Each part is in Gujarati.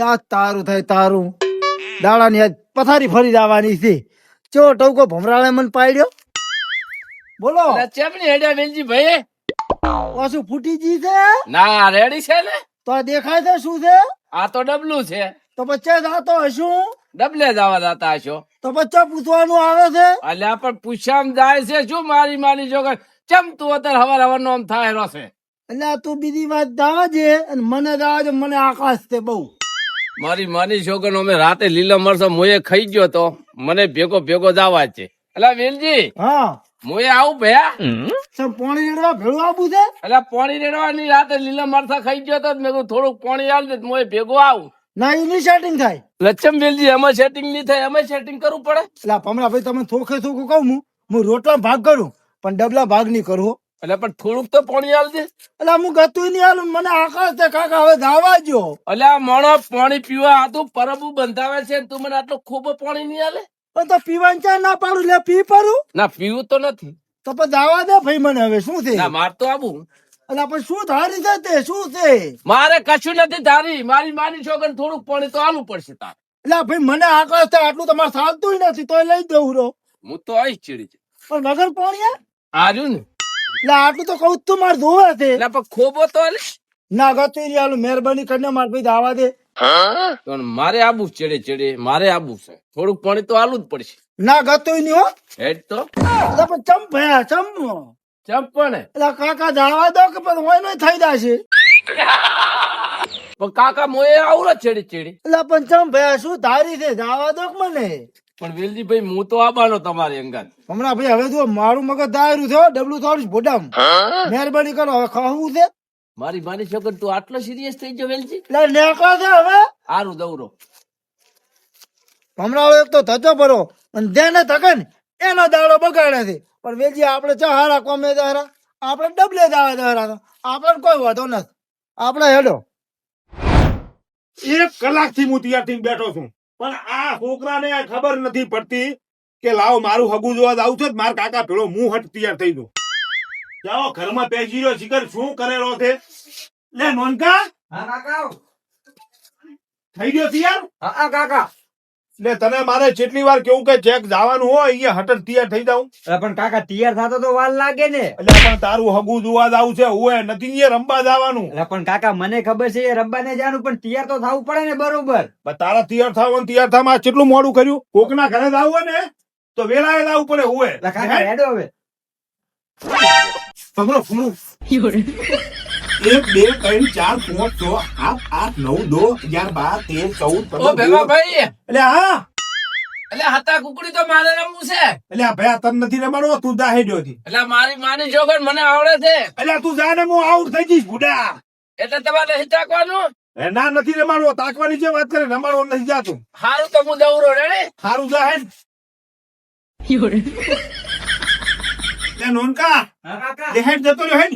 આ તારું થાય તારું. દાડાની આજ પથારી ફરી જવાની છે. ચો ટવકો ભમરાળે મને પાડ્યો? બોલો. ચેમની હેડ્યા મેલજી ભાઈ પાછું ફૂટી જી છે? ના રેડી છે ને. તો દેખાય છે શું છે? આ તો ડબલું છે. તો બચ્ચે જાતો હશું. ડબલે જવા જતા હશો. તો બચ્ચા પૂછવાનું આવે છે? અલ્યા પણ પૂછામ જાય છે શું મારી મારી જોગર? ચમ તું અત્યારે હવાર હવાર નો આમ થાય રહ્યો છે એટલે તું બીજી વાત દાવાજે અને મને દાવાજે મને આકાશ છે બહુ. મારી માની છોકરો અમે રાતે લીલો મરસો મોએ ખાઈ ગયો તો મને ભેગો ભેગો જવા છે. એટલે વેલજી. હા. મોએ આવું ભયા? પાણી રેડવા ભેળું આવું છે? એટલે પાણી રેડવાની રાતે લીલા મરસા ખાઈ ગયો તો મેં કીધું થોડુંક પાણી આલ દે મોએ ભેગો આવું. ના એની સેટિંગ થાય. લચ્છમ વેલજી એમાં સેટિંગ નહીં થાય એમાં સેટિંગ કરવું પડે? એટલે ભમરા ભાઈ તમે થોખે થોખું કહું હું. હું રોટલા ભાગ કરું પણ ડબલા ભાગ નહીં કરું હો. એટલે પણ થોડુંક તો પાણી આલજે એટલે હું ગતું નહીં આલું. મને આકાશ છે કાકા હવે ધાવા જો. એટલે આ મોણો પાણી પીવા આતું પરબુ બંધાવે છે ને તું મને આટલું ખૂબ પાણી નહીં આલે? પણ તો પીવાનું ચા ના પાડું? લે પી પડું ના પીવું તો નથી. તો પછી દાવા દે ભાઈ મને હવે શું છે? ના માર તો આવું એટલે પણ શું ધારી છે તે? શું છે? મારે કશું નથી ધારી. મારી માની છોકરી થોડુંક પાણી તો આલું પડશે તાર. એટલે ભાઈ મને આકાશ છે આટલું તમારે સાલતું નથી. તો લઈ દઉં રો હું તો આવીશ ચીડી છે. પણ વગર પાણી આર્યું ને. એટલે આટલું તો કઉ તું મારે ધોવે છે. એટલે પણ ખોબો તો ના ગતું નહીં હાલું મહેરબાની કરીને માર ભાઈ દાવા દે. પણ મારે આબુ ચડે ચડે મારે આબુ છે. થોડુંક પાણી તો આલું જ પડશે. ના ગતું નહીં હો હેડ તો. પણ ચમ ભયા ચમ. ચંપણ એટલે કાકા દાવા દો કે પણ હોય નહીં થઈ જશે. પણ કાકા મોએ આવડો ચડી ચડી. એટલે પણ ચમ ભયા શું ધારી છે? દાવા દો કે મને? પણ વેલજી ભાઈ હું તો આબાનો તમારી અંગત. હમણાં ભાઈ હવે જો મારું મગજ દાયરું થયો ડબલું થોડું ભોડામ. મહેરબાની કરો હવે ખાવું છે. મારી માની છોકરી તું આટલો સિરિયસ થઈ ગયો વેલજી? એટલે નેકા છે હવે. હારું દવરો. હમણાં એક તો થતો ભરો અને જેને થકે ને એનો દાડો બગાડે છે. પણ વેલજી આપણે ચા હારા કોમે દારા આપણે ડબલે દાવા દારા આપણે કોઈ વાંધો નથી. આપણે હેડો. એક કલાકથી હું તૈયાર થઈને બેઠો છું. પણ આ છોકરાને ખબર નથી પડતી કે લાવો મારું હગું જોવા આવું છે મારા કાકા પેલો મું હટ તૈયાર થઈ દઉં જાઓ ઘરમાં પેસી રહ્યો શિખર શું કરેલો છે? લે નોનકા. થઈ ગયો તૈયાર? હા કાકા. લે તને મારે જેટલી વાર કેવું કે ચેક જવાનું હોય અહીંયા હટર તૈયાર થઈ જાઉં. પણ કાકા તૈયાર થતો તો વાર લાગે ને. એટલે પણ તારું હગું જોવા જાવું છે હું નથી અહીંયા રમવા જવાનું. એટલે પણ કાકા મને ખબર છે એ ને જવાનું પણ તૈયાર તો થવું પડે ને બરોબર. પણ તારા તૈયાર થવાનું તૈયાર થવામાં કેટલું મોડું કર્યું? કોકના ઘરે જવું હોય ને તો વેલાએ જવું પડે હું કાકા હેડો હવે. પકડો પકડો એક બે ત્રણ ચાર પાંચ છ આઠ આઠ નવ દો અગિયાર બાર તેર ચૌદ ઓ ભેમા ભાઈ એટલે હા. એટલે હતા કુકડી તો મારે રમવું છે. એટલે ભાઈ આ તને નથી રમાડવો તું જા હેડ્યો હતી એટલે મારી માની છોકરી મને આવડે છે. એટલે તું જા ને હું આઉટ થઈ જઈશ બુડા એટલે તમારે નહીં તાકવાનું? એ ના નથી રમાડવો તાકવાની જે વાત કરે રમાડવો નથી જાતું. સારું તો હું દવરો રેડે સારું જા હેડ. નોનકા. લે હેડ જતો રહ્યો હેડ.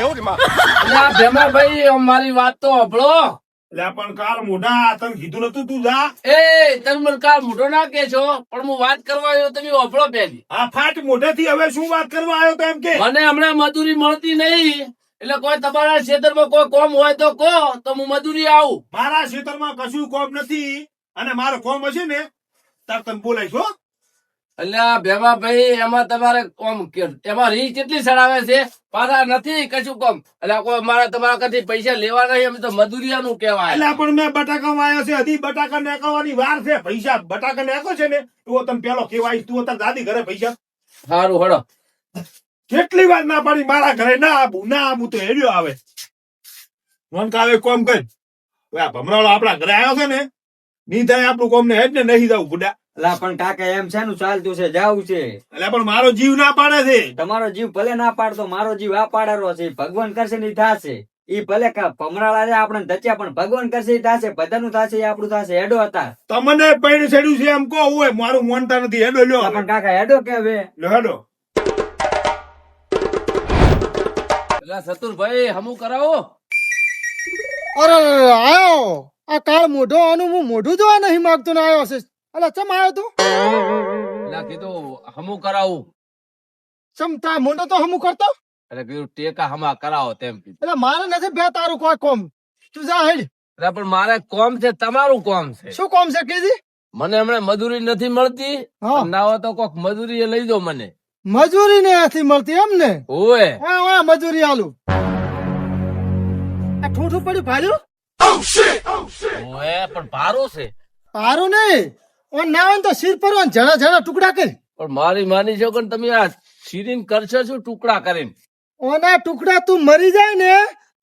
એટલે આ ભેમા ભાઈ અમારી વાત તો હંભળો એટલે પણ કાલ મોઢા તને કીધું નતું તું જા. એ તમે મને કાલ મોઢો ના કે છો પણ હું વાત કરવા આવ્યો તમે હંભળો પેલી આ ફાટ મોઢેથી હવે શું વાત કરવા આવ્યો તો એમ કે? મને હમણાં મજૂરી મળતી નહીં. એટલે કોઈ તમારા ક્ષેત્રમાં કોઈ કોમ હોય તો કહો તો હું મજૂરી આવું. મારા ક્ષેત્રમાં કશું કોમ નથી અને મારો કોમ હશે ને તાર તમે બોલાઈશ હો. એટલે આ ભેમા ભાઈ એમાં તમારે કોમ કે- એમાં રી કેટલી સડાવે છે? પાછા નથી કશું કોમ? એટલે કોઈ મારા તમારા કદી પૈસા લેવા નહીં અમે તો મજૂરિયાનું કહેવાય. એટલે પણ મેં બટાકા આવ્યો છે હજી બટાકા નીકળવાની વાર છે પૈસા બટાકા નીકળો છે ને તું તમે પેલો કેવાય તું તાર દાદી ઘરે પૈસા. સારું હડો કેટલી વાર ના પાડી મારા ઘરે ના આવું ના આવું તો હેડ્યો આવે. મન કાવે કોમ કર ભમરાળો આપણા ઘરે આવ્યો છે ને નહીં થાય આપણું કોમ ને હેડ ને નહીં જવું બુડા. પણ કાકા એમ છે નું ચાલતું છે જાવું છે. એટલે પણ મારો જીવ ના પાડે છે. તમારો જીવ ભલે ના પાડતો મારો જીવ આ પાડેલો છે. ભગવાન કરશે ને થશે. ઈ ભલે કા ભમરાળા છે આપણે ધચ્યા પણ ભગવાન કરશે ઈ થાશે બધાનું થશે આપણું થશે એડો હતા તમને પૈણ છેડ્યું છે એમ કહો હોય મારું મોનતા નથી એડો લ્યો. પણ કાકા હેડો કે હવે? લ્યો હેડો. એટલે સતુરભાઈ હમુ કરાવો. અરે, આયો. આ કાળ મોઢો આનું હું મોઢું જોવા નહીં માંગતો ને આવ્યો છે. એટલે ચમ આવ્યો તું? એટલે કીધું હમું કરાવું. ચમ તા મોટો તો હમું કરતો? એટલે કીધું ટેકા હમા કરાવો તેમ કીધું. એટલે મારે નથી બે તારું કોઈ કોમ. તું જા હેડ. અરે પણ મારે કોમ છે તમારું કોમ છે. શું કોમ છે કીધી? મને હમણાં મજૂરી નથી મળતી. ના હોય તો કોક મજૂરી લઈ દો મને. મજૂરી નથી મળતી એમ ને? ઓએ હા હા મજૂરી આલુ. આ ઠૂઠું પડ્યું ભાલ્યું ઓએ પણ ભારું છે. ભારો નહીં. ઓન ના હોય તો શીર પર ઓન જણા જણા ટુકડા કરી. પણ મારી માની છો કે તમે આ શીરીન કરશો શું ટુકડા કરીને? ઓના ટુકડા તું મરી જાય ને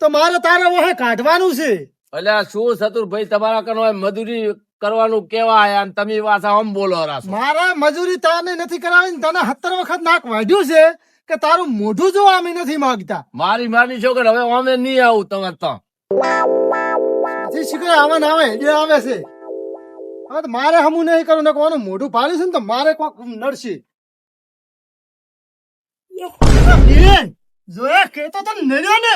તો મારે તારે વહે કાઢવાનું છે. એટલે શું સતુરભાઈ તમારા કનો મજૂરી કરવાનું કેવા આયા અને તમે પાછા આમ બોલો રાસ મારા મજૂરી તાને નથી કરાવી તને સત્તર વખત નાક વાઢ્યું છે કે તારું મોઢું જોવા અમે નથી માંગતા? મારી માની છો કે હવે અમે નહીં આવું તમારે તો. શીખરે આવે ને આવે જે આવે છે. હવે મારે હમું નહીં કરું ને કોનું મોઢું ફાડ્યું છે ને તો મારે કોક નડશે. બેન, જોયા કેતો તો નડ્યો ને.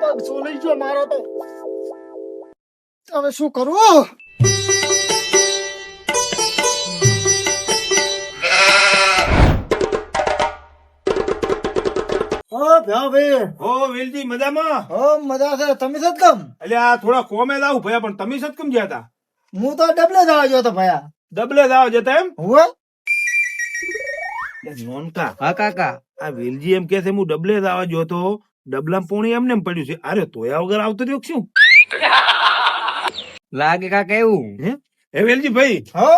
પગ સોલાઈ ગયો મારો તો. હવે શું કરું ઓ ભાઈ ઓ વેલજી મજામાં? ઓ મજા છે. તમે સતકમ એટલે આ થોડા કોમે લાવું ભયા પણ તમે સત ગયા હતા હું તો ડબલે જવા ગયો તો ભયા. ડબલે દાવ જતા એમ? એટલે નોનકા. હા કાકા. આ વેલજી એમ કે છે હું ડબલે દાવા ગયો તો ડબલા પોણી એમને એમ પડ્યું છે. અરે તોયા વગર આવતો રહ્યો શું? લાગે કાકા એવું? હે? વેલજી ભાઈ હો?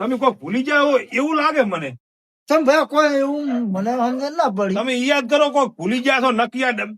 તમે કોઈ ભૂલી જાઓ એવું લાગે મને. તમ ભાઈ કોઈ એવું મને સમજણ ના પડી. તમે યાદ કરો કોઈ ભૂલી ગયા છો નકિયા ડબ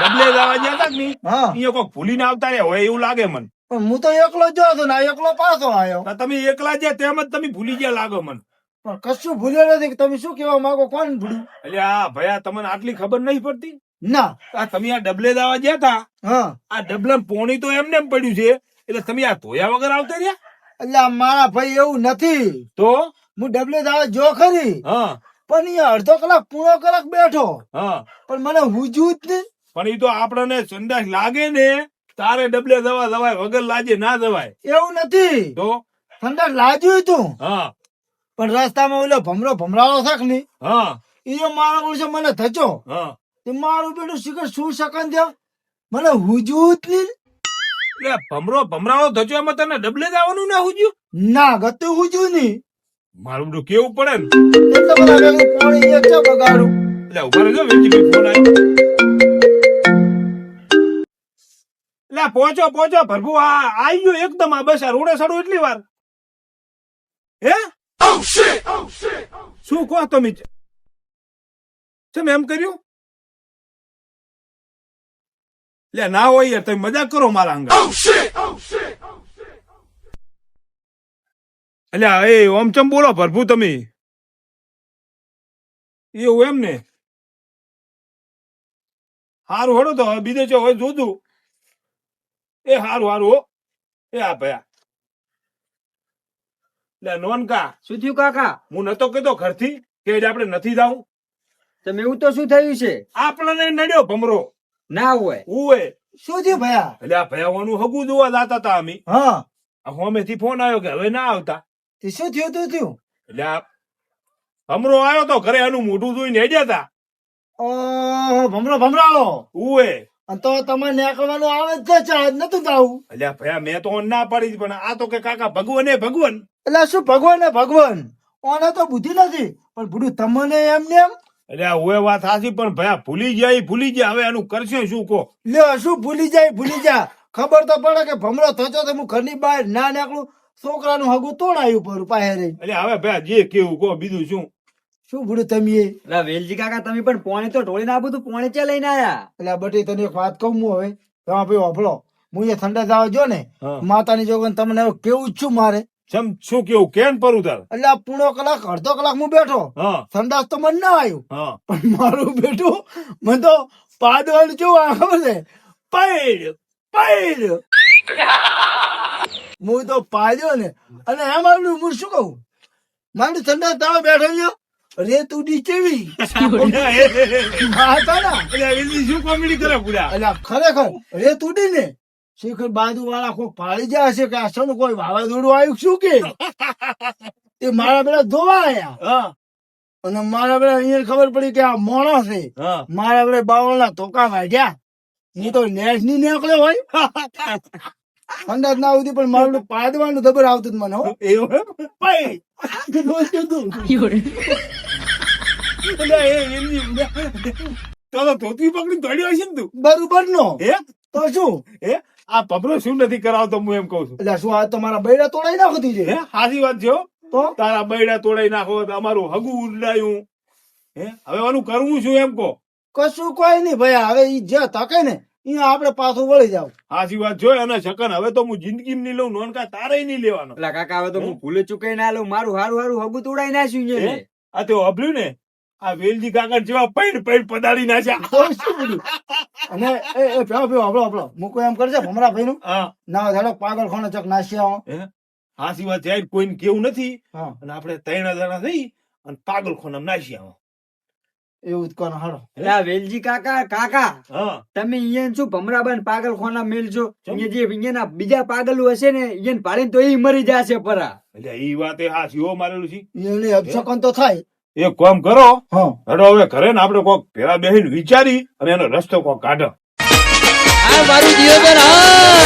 ડબલે જવા ગયા હતા ને હા. અહીંયા કોઈ ભૂલીને આવતા હોય એવું લાગે મને. પણ હું તો એકલો જ હતો ને એકલો પાછો આવ્યો. તમે એકલા જ્યાં તેમ જ તમે ભૂલી ગયા લાગો મને. પણ કશું ભૂલ્યો નથી કે તમે શું કેવા માંગો કોણ ભૂલ્યું? એટલે આ ભયા તમને આટલી ખબર નહીં પડતી? ના. આ તમે આ ડબલે દાવા ગયા હતા? હા. આ ડબલા પોણી તો એમને એમ પડ્યું છે. એટલે તમે આ ધોયા વગર આવતા રહ્યા? એટલે આ મારા ભાઈ એવું નથી. તો? હું ડબલે દાવા જો ખરી. હા. પણ એ અડધો કલાક પૂરો કલાક બેઠો. હા. પણ મને હુજ્યું જ નહીં. પણ એ તો આપણને સંદાસ લાગે ને તારે ડબલે દવા દવાય વગર લાજે ના દવાય. એવું નથી. તો? સંદાસ લાજ્યું તું. પણ રસ્તામાં ઓલો ભમરો ભમરાળો થાકની હા. એ મારા ઓછો મને થચો. મારું બેટું શિખર શું શકન થયો? મને હુજવું જ નહીં. ભમરો ભમરાળો થચો એમાં તને ડબલે જવાનું ના હુજ્યું? ના ગતું હુજ્યું નહીં. મારું બધું કેવું પડે ને? એટલે બધા ભેગું પાણી એક ચા બગાડું? એટલે ઊભા રહેજો વેચી ફોન આવ્યો એટલે પહોંચો પહોંચો પ્રભુ આ આવી ગયો એકદમ આ બસ આ રોડે સડું એટલી વાર. હે? શું કહો તમે? તમે એમ કર્યું? લે ના હોય યાર તમે મજાક કરો મારા અંગા એટલે એ ઓમ ચમ બોલો પ્રભુ તમે? એવું એમ ને? હારું હડો તો બીજો ચો હોય જોજો. એ હારું હારું હો. એ આ ભયા લે નોનકા. શું થયું કાકા? હું નતો કહેતો ઘરથી કે આજે આપણે નથી જાવું તમે એવું તો શું થયું છે? આપણને નડ્યો ભમરો. ના હોય. ઉવે શું થયું ભયા એટલે આ ભયાવાનું હગું જોવા જાતા હતા અમે. હા. હોમેથી ફોન આવ્યો કે હવે ના આવતા. તે શું થયું તું થયું એટલે આ ભમરો આવ્યો તો ઘરે એનું મોઢું જોઈને હેડ્યા હતા ઓહો ભમરો ભમરાળો. ઉવે અને તો તમારે નીકળવાનું આવે જ છે ચાલ નતું જાવું એટલે ભયા મેં તો ના પાડી પણ આ તો કે કાકા ભગવાન એ ભગવાન. એટલે શું ભગવાન ને ભગવાન? ઓને તો બુદ્ધિ નથી પણ બુડું તમને એમ ને એમ? એટલે હું વાત સાચી પણ ભયા ભૂલી જાય ભૂલી જાય. હવે એનું કરશે શું કહો? લ્યો શું ભૂલી જાય ભૂલી જા. ખબર તો પડે કે ભમરો થતો તો હું ઘરની બહાર ના નીકળું. છોકરાનું હગું તોડાયું પર પાસે રહી. એટલે હવે ભાઈ જે કેવું કહો બીજું શું? શું ભૂડું તમે એટલે વેલજી કાકા તમે પણ પોણી તો ઢોળી ના બધું પોણી ચા લઈને આયા? એટલે બટી તને એક વાત કહું હું હવે. હા ભાઈ ઓફલો હું એ ઠંડા જવા જો ને. માતાની જોગન તમને કેવું જ છું મારે. સમ શું કેવું? કેન પરું તાર? એટલે આ પૂણો કલાક અડધો કલાક હું બેઠો. હા. તો મને ના આવ્યું હા. પણ મારું બેટું મને તો પાદળ આ ખબર છે? પૈડ પૈડ. હું તો પાડ્યો ને. અને એમ આવ્યું હું શું કહું? મારું ઠંડા તાવ બેઠો ગયો રેત ઉડી એની શું કોમેડી કરે પૂરા એટલે ખરેખર રેત ઉડી ને? શેખર બાજુ વાળા કોઈ પાડી જાય છે કે આ શાનું કોઈ વાવાઝોડું આવ્યું શું કે? તે મારા પેલા ધોવા આયા. હા. અને મારા પેલા અહીંયા ખબર પડી કે આ મોણો છે. મારા બેટા બાવળના ધોકા વાગ્યા હું તો નેસની નીકળ્યો હોય. અંદાજ ના આવતી પણ મારું પાડવાનું ખબર આવતું મને એવું એ ધોતી પકડી દોડ્યો હશે ને તું? બરોબર નો હે? તો શું? હે? આ પબરો શું નથી કરાવતો હું એમ કઉ છું. એટલે શું આ તમારા બૈડા તોડાઈ નાખતી હે? છે સાચી વાત છે તો? તારા બૈડા તોડાઈ નાખો તો અમારું હગું ઉડાયું હે? હવે આનું કરવું શું એમ કહો? કશું કોઈ નહીં ભાઈ હવે ઈ જે તકે ને અહીંયા આપણે પાછું વળી જાવ સાચી વાત જો અને શકન હવે તો હું જિંદગી નહીં લઉં નોનકા તારે નહીં લેવાનો. એટલે કાકા હવે તો હું? ભૂલે ચૂકાઈ ના લઉં મારું હારું હારું હગું તોડાઈ નાખ્યું છે ને. આ તો અભર્યું ને? આ વેલજી કાકા જેવા પૈડ પૈડ પદાડી નાખ્યા. શું અને એ એ પેલો પેલો આપણો આપણો મૂકો એમ કરજે ભમરા ભાઈ નું ના ધાડો પાગલ ખોને ચક નાસી આવો હે? સાચી વાત જાય કોઈને કેવું નથી. હા. અને આપણે ત્રણ જણા થઈ અને પાગલ ખોનામ નાસી આવો એવું જ કરો હાડો એટલે વેલજી કાકા કાકા તમે અહીંયા શું ભમરાબન પાગલ ખોના મેલજો અહીંયા જે અહીંયાના બીજા પાગલો હશે ને અહીંયા પાડીને તો એ મરી જશે પરા. એટલે ઈ વાત એ હો મારેલું છે. એને અપશકન તો થાય. એ કામ કરો. હડો હેડો હવે ઘરે ને આપણે કોક ભેરા બેહીને વિચારી અને એનો રસ્તો કોક કાઢો. આ મારું જીવન હા